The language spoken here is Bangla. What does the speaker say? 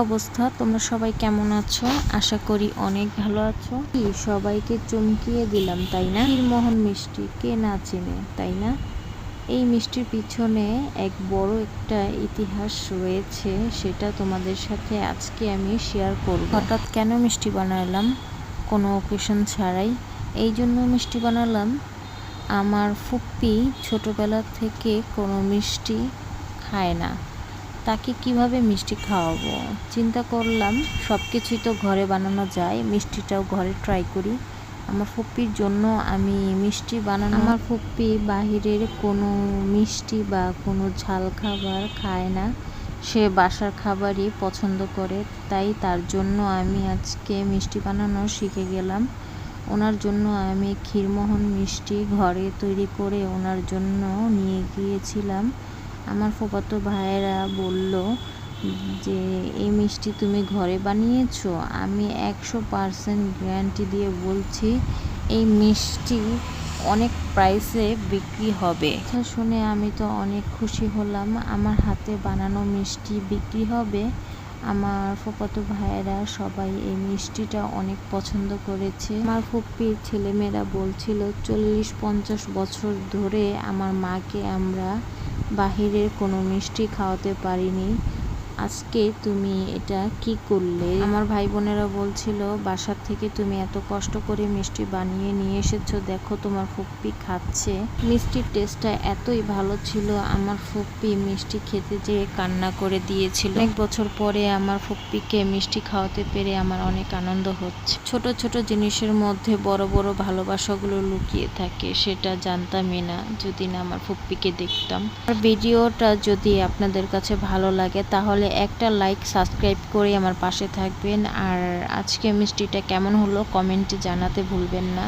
অবস্থা? তোমরা সবাই কেমন আছো? আশা করি অনেক ভালো আছো। কি, সবাইকে চমকিয়ে দিলাম, তাই না? মোহন মিষ্টি, কে না চেনে, তাই না? এই মিষ্টির পিছনে এক বড় একটা ইতিহাস রয়েছে, সেটা তোমাদের সাথে আজকে আমি শেয়ার করব। হঠাৎ কেন মিষ্টি বানালাম? কোনো অকেশন ছাড়াই। এই জন্য মিষ্টি বানালাম। আমার ফুপ্পি ছোটবেলা থেকে কোনো মিষ্টি খায় না। তাকে কীভাবে মিষ্টি খাওয়াবো? চিন্তা করলাম সব কিছুই তো ঘরে বানানো যায়, মিষ্টিটাও ঘরে ট্রাই করি। আমার ফুপ্পির জন্য আমি মিষ্টি বানানো আমার ফুপ্পি বাহিরের কোনো মিষ্টি বা কোনো ঝাল খাবার খায় না। সে বাসার খাবারই পছন্দ করে, তাই তার জন্য আমি আজকে মিষ্টি বানানো শিখে গেলাম। ওনার জন্য আমি ক্ষীরমোহন মিষ্টি ঘরে তৈরি করে ওনার জন্য নিয়ে গিয়েছিলাম। আমার ফুফাতো ভাইয়েরা বলল যে, এই মিষ্টি তুমি ঘরে বানিয়েছো? আমি একশো পারসেন্ট গ্যারান্টি দিয়ে বলছি, এই মিষ্টি অনেক প্রাইসে বিক্রি হবে। কথা শুনে আমি তো অনেক খুশি হলাম। আমার হাতে বানানো মিষ্টি বিক্রি হবে। আমার ফুফাতো ভাইয়েরা সবাই এই মিষ্টিটা অনেক পছন্দ করেছে। আমার ফুপ্পির ছেলেমেয়েরা বলছিল, চল্লিশ পঞ্চাশ বছর ধরে আমার মাকে আমরা বাহিরের কোনো মিষ্টি খাওয়াতে পারিনি। আজকে তুমি এটা কি করলে? আমার ভাই বোনেরা বলছিল, বাসার থেকে তুমি এত কষ্ট করে মিষ্টি বানিয়ে নিয়ে এসেছ, দেখো তোমার ফুপ্পি খাচ্ছে। মিষ্টির টেস্টটা এতই ভালো ছিল, আমার ফুপ্পি মিষ্টি খেতে যেয়ে কান্না করে দিয়েছিল। অনেক বছর পরে আমার ফুপ্পিকে মিষ্টি খাওয়াতে পেরে আমার অনেক আনন্দ হচ্ছে। ছোট ছোট জিনিসের মধ্যে বড় বড় ভালোবাসাগুলো লুকিয়ে থাকে, সেটা জানতামই না যদি না আমার ফুপ্পিকে দেখতাম। আর ভিডিওটা যদি আপনাদের কাছে ভালো লাগে তাহলে একটা লাইক, সাবস্ক্রাইব করে আমার পাশে থাকবেন। আর আজকে মিষ্টিটা কেমন হলো কমেন্টে জানাতে ভুলবেন না।